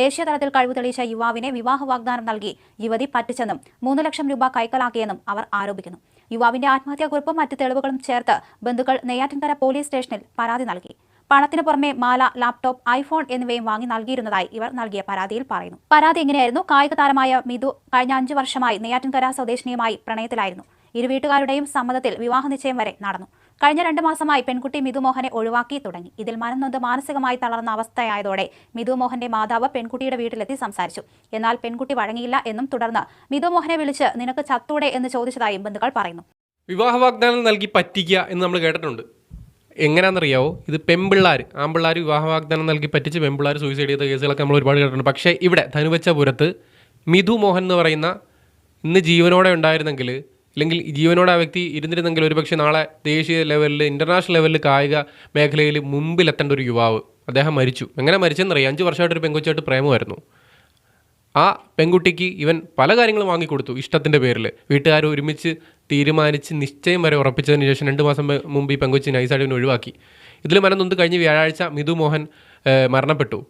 ദേശീയ തലത്തിൽ കഴിവ് തെളിയിച്ച യുവാവിനെ വിവാഹ വാഗ്ദാനം നൽകി യുവതി പറ്റിച്ചെന്നും മൂന്ന് ലക്ഷം രൂപ കൈക്കലാക്കിയെന്നും അവർ ആരോപിക്കുന്നു. യുവാവിന്റെ ആത്മഹത്യാക്കുറിപ്പും മറ്റ് തെളിവുകളും ചേർത്ത് ബന്ധുക്കൾ നെയ്യാറ്റിൻകര പോലീസ് സ്റ്റേഷനിൽ പരാതി നൽകി. പണത്തിന് പുറമെ മാല ലാപ്ടോപ്പ് ഐഫോൺ എന്നിവയും വാങ്ങി നൽകിയിരുന്നതായി ഇവർ നൽകിയ പരാതിയിൽ പറയുന്നു. പരാതി എങ്ങനെയായിരുന്നു? കായിക താരമായ മിതു കഴിഞ്ഞ അഞ്ചു വർഷമായി നെയ്യാറ്റിൻകര സ്വദേശിനിയുമായി പ്രണയത്തിലായിരുന്നു. ഇരു വീട്ടുകാരുടെയും സമ്മതത്തിൽ വിവാഹ നിശ്ചയം വരെ നടന്നു. കഴിഞ്ഞ രണ്ട് മാസമായി പെൺകുട്ടി മിതു മോഹനെ ഒഴിവാക്കി തുടങ്ങി. ഇതിൽ മനം നൊന്ത് മാനസികമായി തളർന്ന അവസ്ഥയായതോടെ മിതു മോഹന്റെ മാതാവ് പെൺകുട്ടിയുടെ വീട്ടിലെത്തി സംസാരിച്ചു. എന്നാൽ പെൺകുട്ടി വഴങ്ങിയില്ല എന്നും തുടർന്ന് മിതു മോഹനെ വിളിച്ച് നിനക്ക് ചത്തൂടെ എന്ന് ചോദിച്ചതായും ബന്ധുക്കൾ പറയുന്നു. വിവാഹ വാഗ്ദാനം നൽകി പറ്റിക്കുക എന്ന് നമ്മൾ കേട്ടിട്ടുണ്ട്. എങ്ങനെയാണെന്നറിയാവോ? ഇത് പെമ്പിള്ളാർ ആമ്പിള്ളാർ വിവാഹ വാഗ്ദാനം നൽകി പറ്റിച്ച് പെമ്പിള്ളാർ സൂയിസൈഡ് ചെയ്ത കേസുകളൊക്കെ നമ്മൾ ഒരുപാട് കേട്ടിട്ടുണ്ട്. പക്ഷേ ഇവിടെ ധനുവച്ച പുരത്ത് മിഥു മോഹൻ എന്ന് പറയുന്ന ഇന്ന് ജീവനോടെ ഉണ്ടായിരുന്നെങ്കിൽ അല്ലെങ്കിൽ ജീവനോട് ആ വ്യക്തി ഇരുന്നിരുന്നെങ്കിൽ ഒരുപക്ഷെ നാളെ ദേശീയ ലെവലിൽ ഇന്റർനാഷണൽ ലെവലിൽ കായിക മേഖലയിൽ മുമ്പിലെത്തേണ്ട ഒരു യുവാവ് അദ്ദേഹം മരിച്ചു. എങ്ങനെ മരിച്ചെന്നറിയാം. അഞ്ച് വർഷമായിട്ട് ഒരു പെങ്കൊച്ചായിട്ട് പ്രേമമായിരുന്നു. ആ പെൺകുട്ടിക്ക് ഇവൻ പല കാര്യങ്ങളും വാങ്ങിക്കൊടുത്തു ഇഷ്ടത്തിന്റെ പേരിൽ വീട്ടുകാർ ഒരുമിച്ച് തീരുമാനിച്ച് നിശ്ചയം വരെ ഉറപ്പിച്ചതിന് ശേഷം രണ്ട് മാസം മുമ്പ് ഈ പെങ്കൊച്ചി നൈസായിട്ട് ഒഴിവാക്കി. ഇതിൽ മനംനൊന്ത് കഴിഞ്ഞ് വ്യാഴാഴ്ച മിഥു മോഹൻ മരണപ്പെട്ടു.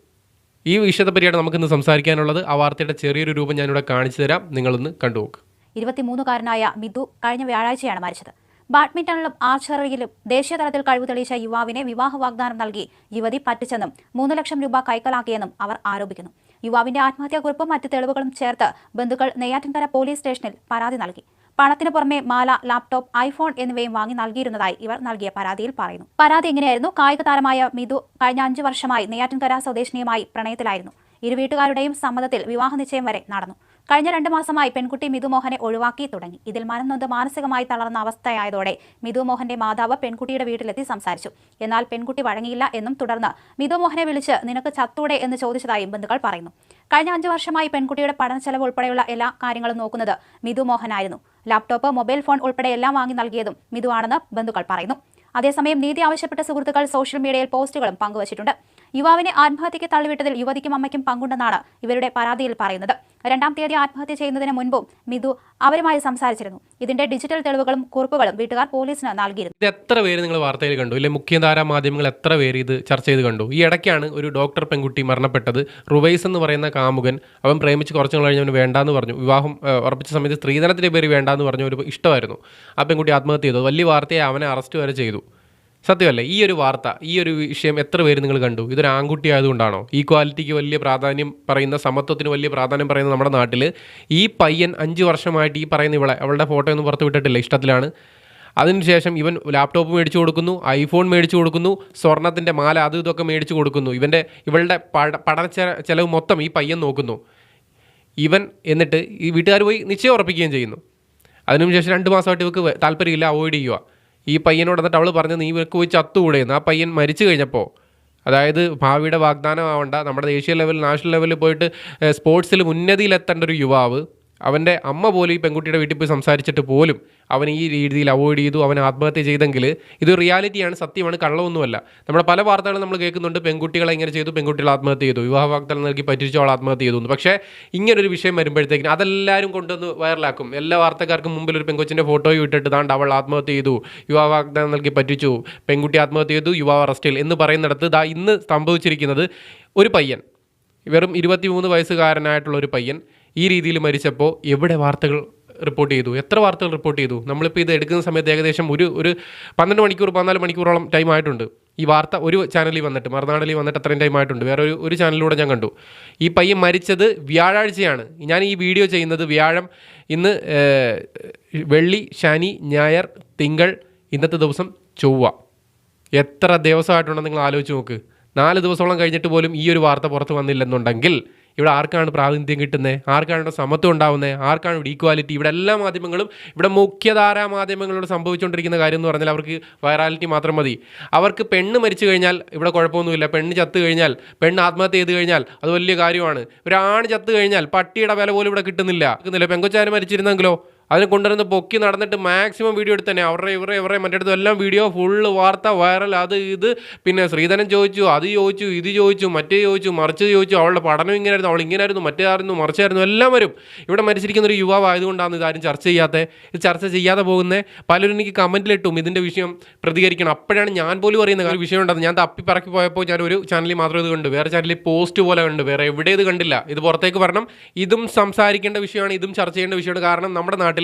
ഈ വിഷയത്തെ പറ്റിയാണ് നമുക്കിന്ന് സംസാരിക്കാനുള്ളത്. ആ വാർത്തയുടെ ചെറിയൊരു രൂപം ഞാനിവിടെ കാണിച്ചു തരാം. നിങ്ങളൊന്ന് കണ്ടുനോക്ക്. ഇരുപത്തിമൂന്നുകാരനായ മിഥു കഴിഞ്ഞ വ്യാഴാഴ്ചയാണ് മരിച്ചത്. ബാഡ്മിന്റണിലും ആർച്ചറിയിലും ദേശീയതലത്തിൽ കഴിവ് തെളിയിച്ച യുവാവിനെ വിവാഹ വാഗ്ദാനം നൽകി യുവതി പറ്റിച്ചെന്നും മൂന്ന് ലക്ഷം രൂപ കൈക്കലാക്കിയെന്നും അവർ ആരോപിക്കുന്നു. യുവാവിന്റെ ആത്മഹത്യാക്കുറിപ്പും മറ്റ് തെളിവുകളും ചേർത്ത് ബന്ധുക്കൾ നെയ്യാറ്റിൻകര പോലീസ് സ്റ്റേഷനിൽ പരാതി നൽകി. പണത്തിന് പുറമെ മാല ലാപ്ടോപ്പ് ഐഫോൺ എന്നിവയും വാങ്ങി നൽകിയിരുന്നതായി ഇവർ നൽകിയ പരാതിയിൽ പറയുന്നു. പരാതി എങ്ങനെയായിരുന്നു? കായിക താരമായ മിഥു കഴിഞ്ഞ അഞ്ചു വർഷമായി നെയ്യാറ്റിൻകര സ്വദേശിനിയുമായി പ്രണയത്തിലായിരുന്നു. ഇരു വീട്ടുകാരുടെയും സമ്മതത്തിൽ വിവാഹ നിശ്ചയം വരെ നടന്നു. കഴിഞ്ഞ രണ്ട് മാസമായി പെൺകുട്ടി മിതു മോഹനെ ഒഴിവാക്കി തുടങ്ങി. ഇതിൽ മനംനൊന്ത് മാനസികമായി തളർന്ന അവസ്ഥയായതോടെ മിതു മോഹന്റെ മാതാവ് പെൺകുട്ടിയുടെ വീട്ടിലെത്തി സംസാരിച്ചു. എന്നാൽ പെൺകുട്ടി വഴങ്ങിയില്ല എന്നും തുടർന്ന് മിതു മോഹനെ വിളിച്ച് നിനക്ക് ചത്തൂടെ എന്ന് ചോദിച്ചതായും ബന്ധുക്കൾ പറയുന്നു. കഴിഞ്ഞ അഞ്ചു വർഷമായി പെൺകുട്ടിയുടെ പഠന ചെലവ് ഉൾപ്പെടെയുള്ള എല്ലാ കാര്യങ്ങളും നോക്കുന്നത് മിതു മോഹനായിരുന്നു. ലാപ്ടോപ്പ് മൊബൈൽ ഫോൺ ഉൾപ്പെടെ എല്ലാം വാങ്ങി നൽകിയതും മിതുവാണെന്ന് ബന്ധുക്കൾ പറയുന്നു. അതേസമയം നീതി ആവശ്യപ്പെട്ട സുഹൃത്തുക്കൾ സോഷ്യൽ മീഡിയയിൽ പോസ്റ്റുകളും പങ്കുവച്ചിട്ടുണ്ട്. യുവാവിനെ ആത്മഹത്യയ്ക്ക് തള്ളിവിട്ടതിൽ യുവതിക്കും അമ്മയ്ക്കും പങ്കുണ്ടെന്നാണ് ഇവരുടെ പരാതിയിൽ പറയുന്നത്. രണ്ടാം തീയതി ആത്മഹത്യ ചെയ്യുന്നതിന് മുൻപും മിഥു അവരുമായി സംസാരിച്ചിരുന്നു. ഇതിന്റെ ഡിജിറ്റൽ തെളിവുകളും കുറിപ്പുകളും വീട്ടുകാർ പോലീസിന് നൽകിയിരുന്നു. എത്ര പേര് നിങ്ങൾ വാർത്തയിൽ കണ്ടു? ഇല്ലെ മുഖ്യധാരാ മാധ്യമങ്ങൾ എത്ര പേര് ഇത് ചർച്ച ചെയ്ത് കണ്ടു? ഈ ഇടയ്ക്കാണ് ഒരു ഡോക്ടർ പെൺകുട്ടി മരണപ്പെട്ടത്. റുവൈസ് എന്ന് പറയുന്ന കാമുകൻ അവൻ പ്രേമിച്ച് കുറച്ചു കഴിഞ്ഞ് അവന് വേണ്ടാന്ന് പറഞ്ഞു. വിവാഹം ഉറപ്പിച്ച സമയത്ത് സ്ത്രീധനത്തിന്റെ പേര് വേണ്ടാന്ന് പറഞ്ഞു ഒരു ഇഷ്ടമായിരുന്നു. ആ പെൺകുട്ടി ആത്മഹത്യ ചെയ്തു. വലിയ വാർത്തയെ അവനെ അറസ്റ്റ് വരെ ചെയ്തു. സത്യമല്ലേ? ഈ ഒരു വാർത്ത ഈ ഒരു വിഷയം എത്ര പേര് നിങ്ങൾ കണ്ടു? ഇതൊരു ആൺകുട്ടി ആയതുകൊണ്ടാണോ? ഈക്വാലിറ്റിക്ക് വലിയ പ്രാധാന്യം പറയുന്ന സമത്വത്തിന് വലിയ പ്രാധാന്യം പറയുന്ന നമ്മുടെ നാട്ടിൽ ഈ പയ്യൻ അഞ്ച് വർഷമായിട്ട് ഈ പറയുന്ന ഇവളെ അവളുടെ ഫോട്ടോ ഒന്നും പുറത്ത് വിട്ടിട്ടില്ല ഇഷ്ടത്തിലാണ്. അതിനുശേഷം ഇവൻ ലാപ്ടോപ്പ് മേടിച്ചു കൊടുക്കുന്നു ഐഫോൺ മേടിച്ചു കൊടുക്കുന്നു സ്വർണത്തിന്റെ മാല അത് ഇതൊക്കെ മേടിച്ചു കൊടുക്കുന്നു. ഇവന്റെ ഇവളുടെ പഠ പഠന ചെലവ് മൊത്തം ഈ പയ്യൻ നോക്കുന്നു. ഇവൻ എന്നിട്ട് ഈ വീട്ടുകാർ പോയി നിശ്ചയം ഉറപ്പിക്കുകയും ചെയ്യുന്നു. അതിനുശേഷം രണ്ട് മാസമായിട്ട് ഇവർക്ക് താല്പര്യമില്ല അവോയ്ഡ് ചെയ്യുക ഈ പയ്യനോട് എന്നിട്ട് അവൾ പറഞ്ഞത് നീ ഇവർക്ക് പോയി ചത്തുകൂടെയെന്ന് ആ പയ്യൻ മരിച്ചു കഴിഞ്ഞപ്പോൾ അതായത് ഭാവിയുടെ വാഗ്ദാനം ആവണ്ട നമ്മുടെ ദേശീയ ലെവൽ നാഷണൽ ലെവലിൽ പോയിട്ട് സ്പോർട്സിൽ ഉന്നതിയിലെത്തേണ്ട ഒരു യുവാവ് അവന്റെ അമ്മ പോലും ഈ പെൺകുട്ടിയുടെ വീട്ടിൽ പോയി സംസാരിച്ചിട്ട് പോലും അവൻ ഈ രീതിയിൽ അവോയ്ഡ് ചെയ്തു അവൻ ആത്മഹത്യ ചെയ്തെങ്കിൽ ഇത് റിയാലിറ്റിയാണ് സത്യമാണ് കള്ളമൊന്നുമല്ല നമ്മുടെ പല വാർത്തകളും നമ്മൾ കേൾക്കുന്നുണ്ട് പെൺകുട്ടികളെ ഇങ്ങനെ ചെയ്തു പെൺകുട്ടികൾ ആത്മഹത്യ ചെയ്തു വിവാഹ വാഗ്ദാനം നൽകി പറ്റിച്ചു അവൾ ആത്മഹത്യ ചെയ്തു. പക്ഷേ ഇങ്ങനൊരു വിഷയം വരുമ്പോഴത്തേക്കിന് അതെല്ലാവരും കൊണ്ടുവന്ന് വൈറലാക്കും എല്ലാ വാർത്തക്കാർക്കും മുമ്പിൽ ഒരു പെൺകൊച്ചിന്റെ ഫോട്ടോയും ഇട്ടിട്ട് താണ്ട് അവൾ ആത്മഹത്യ ചെയ്തു വിവാഹ വാഗ്ദാനം നൽകി പറ്റിച്ചു പെൺകുട്ടി ആത്മഹത്യ ചെയ്തു യുവാവ് അറസ്റ്റിൽ എന്ന് പറയുന്നിടത്ത് ദാ ഇന്ന് സംഭവിച്ചിരിക്കുന്നത് ഒരു പയ്യൻ വെറും ഇരുപത്തിമൂന്ന് വയസ്സുകാരനായിട്ടുള്ള ഒരു പയ്യൻ ഈ രീതിയിൽ മരിച്ചപ്പോൾ എവിടെ വാർത്തകൾ റിപ്പോർട്ട് ചെയ്തു? എത്ര വാർത്തകൾ റിപ്പോർട്ട് ചെയ്തു? നമ്മളിപ്പോൾ ഇത് എടുക്കുന്ന സമയത്ത് ഏകദേശം ഒരു ഒരു പന്ത്രണ്ട് മണിക്കൂർ പതിനാല് മണിക്കൂറോളം ടൈം ആയിട്ടുണ്ട്. ഈ വാർത്ത ഒരു ചാനലിൽ വന്നിട്ട് മറുനാടലിൽ വന്നിട്ട് അത്രയും ടൈം ആയിട്ടുണ്ട്. വേറെ ഒരു ഒരു ചാനലിലൂടെ ഞാൻ കണ്ടു. ഈ പയ്യൻ മരിച്ചത് വ്യാഴാഴ്ചയാണ്. ഞാൻ ഈ വീഡിയോ ചെയ്യുന്നത് വ്യാഴം. ഇന്ന് വെള്ളി ശനി ഞായർ തിങ്കൾ ഇന്നത്തെ ദിവസം ചൊവ്വ. എത്ര ദിവസമായിട്ടുണ്ടെന്ന് നിങ്ങൾ ആലോചിച്ച് നോക്ക്. നാല് ദിവസമോളം കഴിഞ്ഞിട്ട് പോലും ഈ ഒരു വാർത്ത പുറത്ത് വന്നില്ലെന്നുണ്ടെങ്കിൽ ഇവിടെ ആർക്കാണ് പ്രാതിനിധ്യം കിട്ടുന്നത് ആർക്കാണ് ഇവിടെ സമത്വം ഉണ്ടാവുന്നത് ആർക്കാണ് ഇവിടെ ഈക്വാലിറ്റി ഇവിടെ എല്ലാ മാധ്യമങ്ങളും ഇവിടെ മുഖ്യധാരാ മാധ്യമങ്ങളോട് സംഭവിച്ചുകൊണ്ടിരിക്കുന്ന കാര്യം എന്ന് പറഞ്ഞാൽ അവർക്ക് വൈറാലിറ്റി മാത്രം മതി. അവർക്ക് പെണ്ണ് മരിച്ചു കഴിഞ്ഞാൽ ഇവിടെ കുഴപ്പമൊന്നുമില്ല. പെണ്ണ് ചത്തു കഴിഞ്ഞാൽ പെണ്ണ് ആത്മഹത്യ ചെയ്ത് കഴിഞ്ഞാൽ അത് വലിയ കാര്യമാണ്. ഒരാണ് ചത്തു കഴിഞ്ഞാൽ പട്ടിയുടെ വില പോലും ഇവിടെ കിട്ടുന്നില്ല. കിട്ടുന്നില്ല പെങ്കൊച്ചാര് മരിച്ചിരുന്നെങ്കിലോ? അതിനെ കൊണ്ടുവരുന്ന പൊക്കി നടന്നിട്ട് മാക്സിമം വീഡിയോ എടുത്ത് തന്നെ അവരുടെ ഇവരെ ഇവരെ മറ്റേ അടുത്തും എല്ലാം വീഡിയോ ഫുള്ള് വാർത്ത വൈറൽ അത് ഇത്. പിന്നെ ശ്രീധരൻ ചോദിച്ചു അത് ചോദിച്ചു ഇത് ചോദിച്ചു മറ്റേ ചോദിച്ചു മറിച്ച് ചോദിച്ചു. അവളുടെ പഠനം ഇങ്ങനെയായിരുന്നു അവൾ ഇങ്ങനെയായിരുന്നു മറ്റേതായിരുന്നു മറിച്ചായിരുന്നു എല്ലാം വരും. ഇവിടെ മരിച്ചിരിക്കുന്ന ഒരു യുവാവ് ആയതുകൊണ്ടാണ് ഇതാരും ചർച്ച ചെയ്യാത്ത. ഇത് ചർച്ച ചെയ്യാതെ പോകുന്നത് പലരും എനിക്ക് കമന്റിലിട്ടും ഇതിന്റെ വിഷയം പ്രതികരിക്കണം. അപ്പോഴാണ് ഞാൻ പോലും അറിയുന്ന ഒരു വിഷയം ഉണ്ടെന്ന് ഞാൻ തപ്പി പറക്കി പോയപ്പോൾ ഞാൻ ഒരു ചാനലിൽ മാത്രം ഇത് കണ്ടു. വേറെ ചാനലിൽ പോസ്റ്റ് പോലെ കണ്ടു. വേറെ എവിടെ ഇത് കണ്ടില്ല. ഇത് പുറത്തേക്ക് വരണം. ഇതും സംസാരിക്കേണ്ട വിഷയമാണ് ഇതും ചർച്ച ചെയ്യേണ്ട വിഷയമാണ്. കാരണം നമ്മുടെ നാട്ടിൽ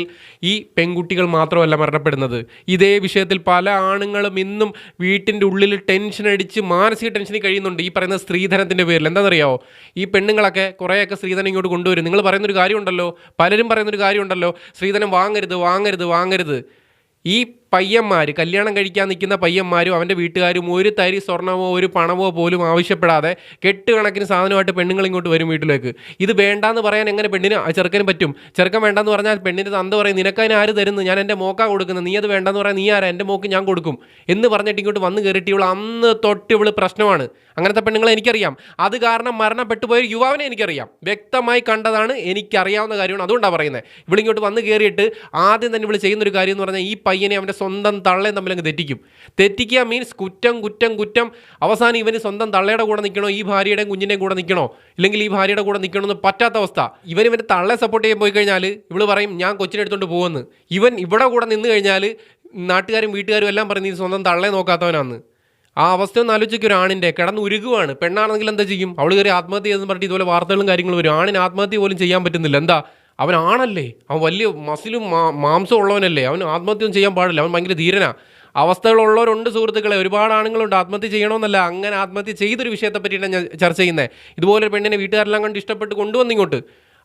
ഈ പെൺകുട്ടികൾ മാത്രമല്ല മരണപ്പെടുന്നത്. ഇതേ വിഷയത്തിൽ പല ആണുങ്ങളും ഇന്നും വീട്ടിന്റെ ഉള്ളിൽ ടെൻഷൻ അടിച്ച് മാനസിക ടെൻഷനിൽ കഴിയുന്നുണ്ട്. ഈ പറയുന്ന സ്ത്രീധനത്തിന്റെ പേരിൽ. എന്താണെന്നറിയാമോ ഈ പെണ്ണുങ്ങളൊക്കെ കുറേയൊക്കെ സ്ത്രീധനം ഇങ്ങോട്ട് കൊണ്ടുവരും. നിങ്ങൾ പറയുന്നൊരു കാര്യമുണ്ടല്ലോ. പലരും പറയുന്നൊരു കാര്യമുണ്ടല്ലോ. സ്ത്രീധനം വാങ്ങരുത് വാങ്ങരുത് വാങ്ങരുത്. ഈ പയ്യന്മാർ കല്യാണം കഴിക്കാൻ നിൽക്കുന്ന പയ്യന്മാരും അവന്റെ വീട്ടുകാരും ഒരു തരി സ്വർണമോ ഒരു പണമോ പോലും ആവശ്യപ്പെടാതെ കെട്ടുകണക്കിന് സാധനമായിട്ട് പെണ്ണുങ്ങൾ ഇങ്ങോട്ട് വരും വീട്ടിലേക്ക്. ഇത് വേണ്ടാന്ന് പറയാൻ എങ്ങനെ പെണ്ണിന് ചെറുക്കനും പറ്റും? ചെറുക്കൻ വേണ്ടാന്ന് പറഞ്ഞാൽ പെണ്ണിന്റെ തന്ത പറയും നിനക്കതിന് ആര് തരുന്നു? ഞാൻ എന്റെ മോക്കാ കൊടുക്കുന്നത്. നീ അത് വേണ്ടെന്ന് പറയാൻ നീ ആരാ? എന്റെ മോക്ക് ഞാൻ കൊടുക്കും. എന്ന് പറഞ്ഞിട്ട് ഇങ്ങോട്ട് വന്ന് കയറിയിട്ട് ഇവൾ അന്ന് തൊട്ട് ഇവൾ പ്രശ്നമാണ്. അങ്ങനത്തെ പെണ്ണുങ്ങളെ എനിക്കറിയാം. അത് കാരണം മരണപ്പെട്ടു പോയ യുവാവിനെ എനിക്കറിയാം. വ്യക്തമായി കണ്ടതാണ് എനിക്കറിയാവുന്ന കാര്യമാണ്. അതുകൊണ്ടാണ് പറയുന്നത്. ഇവളിങ്ങോട്ട് വന്ന് കയറിയിട്ട് ആദ്യം തന്നെ ഇവൾ ചെയ്യുന്നൊരു കാര്യം എന്ന് പറഞ്ഞാൽ ഈ പയ്യനെ അവന്റെ സ്വന്തം തള്ളയും തമ്മിൽ അങ്ങ് തെറ്റിക്കും. തെറ്റിക്കുക മീൻസ് കുറ്റം കുറ്റം കുറ്റം. അവസാനം ഇവന് സ്വന്തം തള്ളയുടെ കൂടെ നിൽക്കണോ? ഈ ഭാര്യയുടെയും കുഞ്ഞിന്റെയും കൂടെ നിൽക്കണോ? ഇല്ലെങ്കിൽ ഈ ഭാര്യയുടെ കൂടെ നിൽക്കണമെന്ന് പറ്റാത്ത അവസ്ഥ. ഇവൻ ഇവന്റെ തള്ളെ സപ്പോർട്ട് ചെയ്യാൻ പോയി കഴിഞ്ഞാൽ ഇവൾ പറയും ഞാൻ കൊച്ചിനെ എടുത്തോണ്ട് പോകുമെന്ന്. ഇവൻ ഇവിടെ കൂടെ നിന്ന് കഴിഞ്ഞാൽ നാട്ടുകാരും വീട്ടുകാരും എല്ലാം പറയും ഈ സ്വന്തം തള്ളെ നോക്കാത്തവനാന്ന്. ആ അവസ്ഥ ഒന്ന് ആലോചിക്കുക ഒരു ആണിന്റെ കിടന്ന് ഉരുകുവാണ്. പെണ്ണാണെങ്കിൽ എന്താ ചെയ്യും? അവൾ കയറി ആത്മഹത്യ ചെയ്തെന്ന് പറഞ്ഞിട്ട് ഇതുപോലെ വാർത്തകളും കാര്യങ്ങളും വരും. ആണിന് ആത്മഹത്യ പോലും ചെയ്യാൻ പറ്റുന്നില്ല. എന്താ? അവൻ ആണല്ലേ അവൻ വലിയ മസിലും മാംസം ഉള്ളവനല്ലേ? അവൻ ആത്മഹത്യ ചെയ്യാൻ പാടില്ല. അവൻ ഭയങ്കര ധീരനാ. അവസ്ഥകളുള്ളവരുണ്ട് സുഹൃത്തുക്കളെ. ഒരുപാട് ആണുങ്ങളുണ്ട്. ആത്മഹത്യ ചെയ്യണമെന്നല്ല. അങ്ങനെ ആത്മഹത്യ ചെയ്തൊരു വിഷയത്തെ പറ്റിയിട്ടാണ് ഞാൻ ചർച്ച ചെയ്യുന്നത് ഇതുപോലെ ഒരു പെണ്ണിനെ വീട്ടുകാരെല്ലാം കണ്ട് ഇഷ്ടപ്പെട്ട് കൊണ്ടുവന്നിങ്ങോട്ട്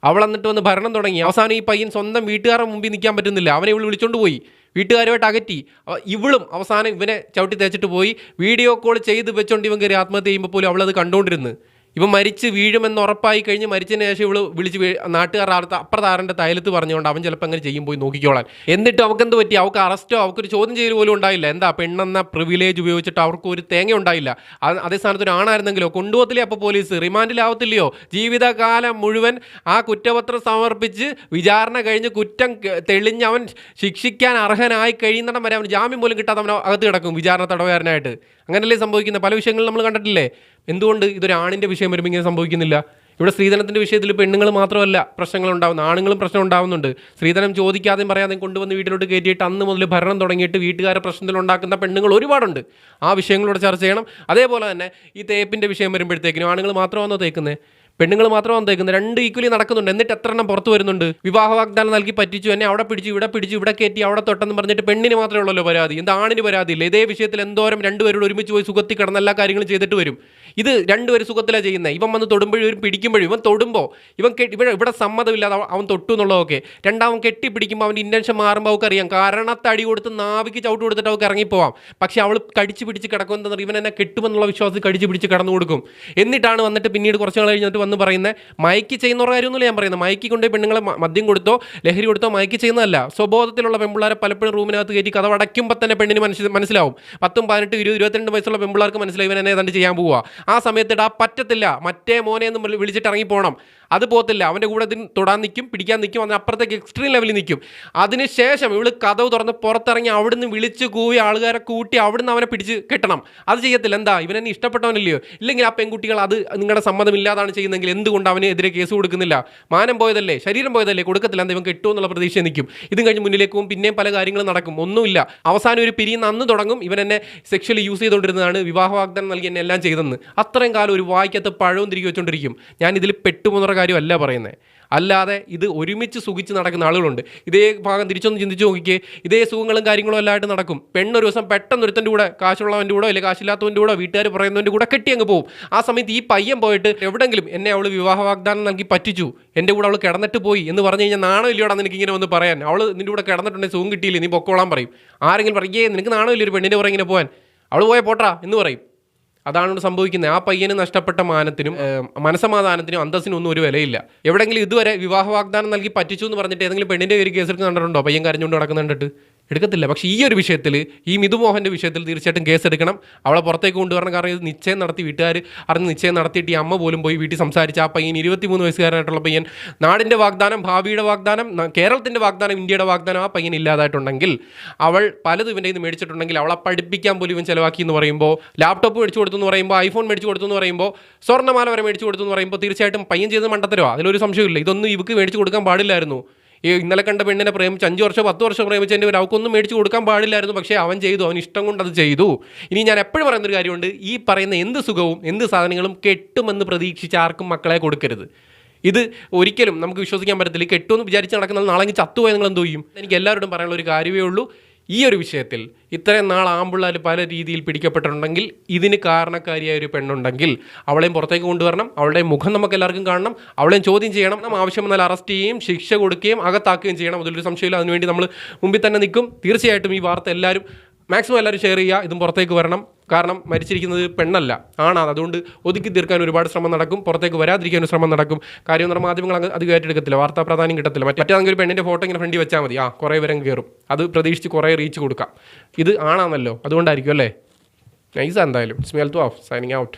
അവൾ എന്നിട്ട് വന്ന് ഭരണം തുടങ്ങി. അവസാനം ഈ പയ്യൻ സ്വന്തം വീട്ടുകാരുടെ മുമ്പിൽ നിൽക്കാൻ പറ്റുന്നില്ല. അവനെ ഇവൾ വിളിച്ചുകൊണ്ട് പോയി. വീട്ടുകാരുമായിട്ട് അകറ്റി. ഇവളും അവസാനം ഇവനെ ചവിട്ടി തേച്ചിട്ട് പോയി. വീഡിയോ കോൾ ചെയ്ത് വെച്ചോണ്ട് ഇവൻ കയറി ആത്മഹത്യ ചെയ്യുമ്പോൾ പോലും അവളത് കണ്ടുകൊണ്ടിരുന്നു ഇവൻ മരിച്ച് വീഴുമെന്ന് ഉറപ്പായി കഴിഞ്ഞ് മരിച്ചതിന് ശേഷം ഇവൾ വിളിച്ച് നാട്ടുകാർ അടുത്ത അപ്രതാരന്റെ തയലത്ത് പറഞ്ഞുകൊണ്ട് അവൻ ചിലപ്പോൾ അങ്ങനെ ചെയ്യും പോയി നോക്കിക്കോളാൻ. എന്നിട്ട് അവക്കെന്ത് പറ്റി? അവൾക്ക് അറസ്റ്റോ? അവർക്കൊരു ചോദ്യം ചെയ്യൽ പോലും ഉണ്ടായില്ല. എന്താ പെണ്ണെന്ന പ്രിവിലേജ് ഉപയോഗിച്ചിട്ട് അവർക്ക് ഒരു തേങ്ങ ഉണ്ടായില്ല. അതേ സ്ഥാനത്ത് ഒരു ആണായിരുന്നെങ്കിലോ? കൊണ്ടുപോകത്തില്ലേ അപ്പോൾ പോലീസ്? റിമാൻഡിലാവത്തില്ലയോ ജീവിതകാലം മുഴുവൻ ആ കുറ്റപത്രം സമർപ്പിച്ച് വിചാരണ കഴിഞ്ഞ് കുറ്റം തെളിഞ്ഞ് അവൻ ശിക്ഷിക്കാൻ അർഹനായി കഴിയുന്നിടം വരെ അവൻ ജാമ്യം പോലും കിട്ടാതെ അവൻ അകത്ത് കിടക്കും വിചാരണ തടവുകാരനായിട്ട്. അങ്ങനല്ലേ സംഭവിക്കുന്നത് പല വിഷയങ്ങളും നമ്മൾ കണ്ടിട്ടില്ലേ? എന്തുകൊണ്ട് ഇതൊരു ആണിന്റെ വിഷയം വരുമ്പോൾ ഇങ്ങനെ സംഭവിക്കുന്നില്ല? ഇവിടെ സ്ത്രീധനത്തിന്റെ വിഷയത്തിൽ പെണ്ണുങ്ങൾ മാത്രമല്ല പ്രശ്നങ്ങൾ ഉണ്ടാകുന്നു ആണുങ്ങളും പ്രശ്നം ഉണ്ടാകുന്നുണ്ട് സ്ത്രീധനം ചോദിക്കാതെയും പറയാതെയും കൊണ്ടുവന്ന് വീട്ടിലോട്ട് കയറ്റിയിട്ട് അന്ന് മുതൽ ഭരണം തുടങ്ങിയിട്ട് വീട്ടുകാരെ പ്രശ്നത്തിലുണ്ടാക്കുന്ന പെണ്ണുങ്ങൾ ഒരുപാടുണ്ട്. ആ വിഷയങ്ങളോട് ചർച്ച ചെയ്യണം. അതേപോലെ തന്നെ ഈ തേപ്പിന്റെ വിഷയം വരുമ്പോഴത്തേക്കിനും ആണുങ്ങൾ മാത്രമാണോ തേക്കുന്നത് പെണ്ണുങ്ങൾ മാത്രമാണ് തേക്കുന്നത് രണ്ട് ഈക്വലി നടക്കുന്നുണ്ട്. എന്നിട്ട് എത്ര എണ്ണം പുറത്തു വരുന്നുണ്ട്? വിവാഹ വാഗ്ദാനം നൽകി പറ്റിച്ചു എന്നെ അവിടെ പിടിച്ചു ഇവിടെ പിടിച്ചു ഇവിടെ കയറ്റി അവിടെ തൊട്ടെന്ന് പറഞ്ഞിട്ട് പെണ്ണിന് മാത്രമേ ഉള്ളല്ലോ പരാതി. എന്താ ആണിന് പരാതി ഇല്ല? ഇതേ വിഷയത്തിൽ എന്തോരം രണ്ടുപേരോട് ഒരുമിച്ച് പോയി സുഖത്തിൽ കിടന്ന എല്ലാ കാര്യങ്ങളും ചെയ്തിട്ട് വരും. ഇത് രണ്ടുപേരും സുഖത്തിലാണ് ചെയ്യുന്നത് ഇവൻ വന്ന് തൊടുമ്പോഴും ഇവർ പിടിക്കുമ്പോഴും ഇവൻ തൊടുമ്പോൾ ഇവൻ ഇവിടെ ഇവിടെ സമ്മതമില്ലാതെ അവൻ- തൊട്ടു എന്നുള്ളതൊക്കെ. രണ്ടാമൻ കെട്ടി പിടിക്കുമ്പോൾ അവന്റെ ഇന്റൻഷൻ മാറുമ്പോൾ അവൾക്ക് അറിയാം കാരണത്തടി കൊടുത്ത് നാവിക്ക് ചവിട്ട് കൊടുത്തിട്ട് അവൾക്ക് ഇറങ്ങിപ്പോവാം. പക്ഷേ അവൾ കടിച്ചു പിടിച്ച് കിടക്കുമെന്ന് ഇവൻ എന്നെ കെട്ടുമെന്നുള്ള വിശ്വാസത്തിൽ കടിച്ച് പിടിച്ച് കടന്നു കൊടുക്കും. എന്നിട്ടാണ് വന്നിട്ട് പിന്നീട് കുറച്ച് നാൾ കഴിഞ്ഞിട്ട് വന്ന് പറയുന്നത് മയക്കി ചെയ്യുന്ന കാര്യമൊന്നുമില്ല ഞാൻ പറയുന്നത് മയക്കി കൊണ്ടുപോയി പെണ്ണുങ്ങളെ മദ്യം കൊടുത്തോ ലഹരി കൊടുത്തോ മയക്കി ചെയ്യുന്നതല്ല. സ്വബോധത്തിലുള്ള പെമ്പിള്ളാരെ പലപ്പോഴും റൂമിനകത്ത് കയറ്റി കഥ അടയ്ക്കുമ്പോൾ തന്നെ പെണ്ണിന് മനസ്സിലാവും. പത്തും പതിനെട്ട് ഇരുപത് ഇരുപത്തിരണ്ട് വയസ്സുള്ള പെമ്പിള്ളാർക്ക് മനസ്സിലായി ഇവൻ എന്നെ ഏതാണ്ട് ചെയ്യാൻ പോവുക ആ സമയത്ത് ഇടാ പറ്റത്തില്ല. മറ്റേ മോനെ എന്ന് വിളിച്ചിട്ട് ഇറങ്ങി പോകണം അത് പോകത്തില്ല. അവന്റെ കൂടെ ഇതിന് തൊടാൻ നിൽക്കും പിടിക്കാൻ നിൽക്കും അതിന് അപ്പുറത്തേക്ക് എക്സ്ട്രീം ലെവലിൽ നിൽക്കും അതിനുശേഷം ഇവൾ കഥവ് തുറന്ന് പുറത്തിറങ്ങി അവിടുന്ന് വിളിച്ച് കൂവി ആൾക്കാരെ കൂട്ടി അവിടുന്ന് അവനെ പിടിച്ച് കെട്ടണം. അത് ചെയ്യത്തില്ല. എന്താ? ഇവനെന്നെ ഇഷ്ടപ്പെട്ടവനല്ലയോ? ഇല്ലെങ്കിൽ ആ പെൺകുട്ടികൾ അത് നിങ്ങളുടെ സമ്മതമില്ലാതാണ് ചെയ്യുന്നതെങ്കിൽ എന്തുകൊണ്ട് അവനെതിരെ കേസ് കൊടുക്കുന്നില്ല? മാനം പോയതല്ലേ? ശരീരം പോയതല്ലേ? കൊടുക്കത്തില്ല. എന്താ ഇവൻ കിട്ടുമോ എന്നുള്ള പ്രതീക്ഷ നിൽക്കും. ഇതും കഴിഞ്ഞ് മുന്നിലേക്ക് പോകും. പിന്നെയും പല കാര്യങ്ങളും നടക്കും. ഒന്നുമില്ല. അവസാനം ഒരു പിരിയുന്ന അന്ന് തുടങ്ങും. ഇവൻ എന്നെ സെക്ഷലി യൂസ് ചെയ്തുകൊണ്ടിരുന്നതാണ്. വിവാഹ വാഗ്ദാനം നൽകി എന്നെ എല്ലാം ചെയ്തെന്ന്. അത്രയും കാലം ഒരു വായിക്കത്ത് പഴവും തിരികെ വെച്ചുകൊണ്ടിരിക്കും ഞാൻ ഇതിൽ പെട്ടുപോകുന്ന കാര്യമല്ല പറയുന്നത് അല്ലാതെ ഇത് ഒരുമിച്ച് സുഖിച്ച് നടക്കുന്ന ആളുകളുണ്ട്. ഇതേ ഭാഗം തിരിച്ചൊന്ന് ചിന്തിച്ച് നോക്കിക്കേ. ഇതേ സുഖങ്ങളും കാര്യങ്ങളും എല്ലാം ആയിട്ട് നടക്കും. പെണ്ണൊരു ദിവസം പെട്ടെന്ന് ഒരുത്തന്റെ കൂടെ കാശുള്ളവന്റെ കൂടെ അല്ലെങ്കിൽ കാശില്ലാത്തവന്റെ കൂടെ വീട്ടുകാർ പറയുന്നവന്റെ കൂടെ കെട്ടി അങ്ങ് പോകും ആ സമയത്ത് ഈ പയ്യൻ പോയിട്ട് എവിടെങ്കിലും എന്നെ അവൾ വിവാഹ വാഗ്ദാനം നൽകി പറ്റിച്ചു. എന്റെ കൂടെ അവൾ കിടന്നിട്ട് പോയി എന്ന് പറഞ്ഞു കഴിഞ്ഞാൽ നാണോ ഇല്ലയോടാ നിനക്ക് ഇങ്ങനെ വന്ന് പറയാൻ? അവൾ നിന്റെ കൂടെ കിടന്നിട്ടുണ്ടെങ്കിൽ സുഖം കിട്ടിയില്ലേ? നീ പൊക്കോളാൻ പറയും. ആരെങ്കിലും പറയേ നിനക്ക് നാണോ ഇല്ല ഒരു പെണ്ണിന്റെ പുറം ഇങ്ങനെ പോകാൻ അവൾ പോയ പോട്ടാ എന്ന് പറയും. അതാണ് ഇവിടെ സംഭവിക്കുന്നത്. ആ പയ്യന് നഷ്ടപ്പെട്ട മാനത്തിനും മനസമാധാനത്തിനും അന്തസ്സിനും ഒന്നും ഒരു വിലയില്ല. എവിടെയെങ്കിലും ഇതുവരെ വിവാഹ വാഗ്ദാനം നൽകി പറ്റിച്ചു എന്ന് പറഞ്ഞിട്ട് ഏതെങ്കിലും പെണ്ണിന്റെ ഒരു കേസെടുത്ത് കണ്ടിട്ടുണ്ടോ? പയ്യൻ കരഞ്ഞുകൊണ്ട് നടക്കുന്ന കണ്ടിട്ട് എടുക്കത്തില്ല. പക്ഷേ ഈ ഒരു വിഷയത്തിൽ ഈ മിതുമോഹന്റെ വിഷയത്തിൽ തീർച്ചയായിട്ടും കേസ് എടുക്കണം അവളെ പുറത്തേക്ക് കൊണ്ടുവരണം. കാരണം ഇത് നിശ്ചയം നടത്തി വീട്ടുകാർ അറിഞ്ഞ് നിശ്ചയം നടത്തിയിട്ട് ഈ അമ്മ പോലും പോയി വീട്ടിൽ സംസാരിച്ച് ആ പയ്യൻ ഇരുപത്തിമൂന്ന് വയസ്സുകാരനായിട്ടുള്ള പയ്യൻ നാടിന്റെ വാഗ്ദാനം ഭാവിയുടെ വാഗ്ദാനം കേരളത്തിന്റെ വാഗ്ദാനം ഇന്ത്യയുടെ വാഗ്ദാനം ആ പയ്യൻ ഇല്ലാതായിട്ടുണ്ടെങ്കിൽ അവൾ പലതും ഇവന്റെ നിന്ന് മേടിച്ചിട്ടുണ്ടെങ്കിൽ അവളെ പഠിപ്പിക്കാൻ പോലും ഇവൻ ചിലവാക്കി എന്ന് പറയുമ്പോൾ ലാപ്ടോപ്പ് മേടിച്ചു കൊടുത്തു എന്ന് പറയുമ്പോൾ ഐഫോൺ മേടിച്ചു കൊടുത്തു എന്ന് പറയുമ്പോൾ സ്വർണമാല വരെ മേടിച്ചു കൊടുത്തു എന്ന് പറയുമ്പോൾ തീർച്ചയായിട്ടും പയ്യൻ ചെയ്ത് മണ്ടത്തരോ അതിലൊരു സംശയമില്ല ഇതൊന്നും ഇവക്ക് മേടിച്ചു കൊടുക്കാൻ പാടില്ലായിരുന്നു. ഈ ഇന്നലെ കണ്ട പെണ്ണിനെ പ്രേമിച്ച് അഞ്ച് വർഷം പത്ത് വർഷം പ്രേമിച്ചതിന്റെ ഒരു അവക്കൊന്നും മേടിച്ച് കൊടുക്കാൻ പാടില്ലായിരുന്നു. പക്ഷേ അവൻ ചെയ്തു അവൻ ഇഷ്ടം കൊണ്ട് അത് ചെയ്തു. ഇനി ഞാൻ എപ്പോഴും പറയുന്നൊരു കാര്യമുണ്ട് ഈ പറയുന്ന എന്ത് സുഖവും എന്ത് സാധനങ്ങളും കെട്ടുമെന്ന് പ്രതീക്ഷിച്ച് ആർക്കും മക്കളെ കൊടുക്കരുത്. ഇത് ഒരിക്കലും നമുക്ക് വിശ്വസിക്കാൻ പറ്റത്തില്ല. കെട്ടുമെന്ന് വിചാരിച്ച് നടക്കുന്നത് നാളെ ചത്തുപോയ നിങ്ങൾ എന്ത് ചെയ്യും? എനിക്ക് എല്ലാവരോടും പറയാനുള്ള ഒരു കാര്യമേ ഉള്ളൂ. ഈ ഒരു വിഷയത്തിൽ ഇത്രയും നാൾ ആമ്പിള്ളാൽ പല രീതിയിൽ പിടിക്കപ്പെട്ടിട്ടുണ്ടെങ്കിൽ ഇതിന് കാരണക്കാരിയായ ഒരു പെണ്ണുണ്ടെങ്കിൽ അവളെയും പുറത്തേക്ക് കൊണ്ടുവരണം അവളുടെ മുഖം നമുക്ക് എല്ലാവർക്കും കാണണം അവളെയും ചോദ്യം ചെയ്യണം നമ്മൾ ആവശ്യം വന്നാൽ അറസ്റ്റ് ചെയ്യുകയും ശിക്ഷ കൊടുക്കുകയും അകത്താക്കുകയും ചെയ്യണം. അതിലൊരു സംശയമില്ല അതിനുവേണ്ടി നമ്മൾ മുമ്പിൽ തന്നെ നിൽക്കും. തീർച്ചയായിട്ടും ഈ വാർത്ത എല്ലാവരും മാക്സിമം എല്ലാവരും ഷെയർ ചെയ്യുക ഇതും പുറത്തേക്ക് വരണം. കാരണം മരിച്ചിരിക്കുന്നത് പെണ്ണല്ല ആണാണ് അതുകൊണ്ട് ഒതുക്കി തീർക്കാൻ ഒരുപാട് ശ്രമം നടക്കും പുറത്തേക്ക് വരാതിരിക്കാൻ ഒരു ശ്രമം നടക്കും. കാര്യം എന്ന് പറഞ്ഞാൽ മാധ്യമങ്ങൾ അങ്ങ് അധികമായിട്ട് എടുക്കത്തില്ല വാർത്താ പ്രാധാന്യം കിട്ടത്തില്ല. മറ്റേ മറ്റേ ഒരു പെണ്ണിന്റെ ഫോട്ടോ ഇങ്ങനെ ഫ്രണ്ടിൽ വെച്ചാൽ മതി. ആ കുറേ പേരും കയറും അത് പ്രതീക്ഷിച്ച് കുറേ റീച്ച് കൊടുക്കാം. ഇത് ആണാന്നല്ലോ അതുകൊണ്ടായിരിക്കും അല്ലേ? നൈസ് എന്തായാലും. Smell to of signing out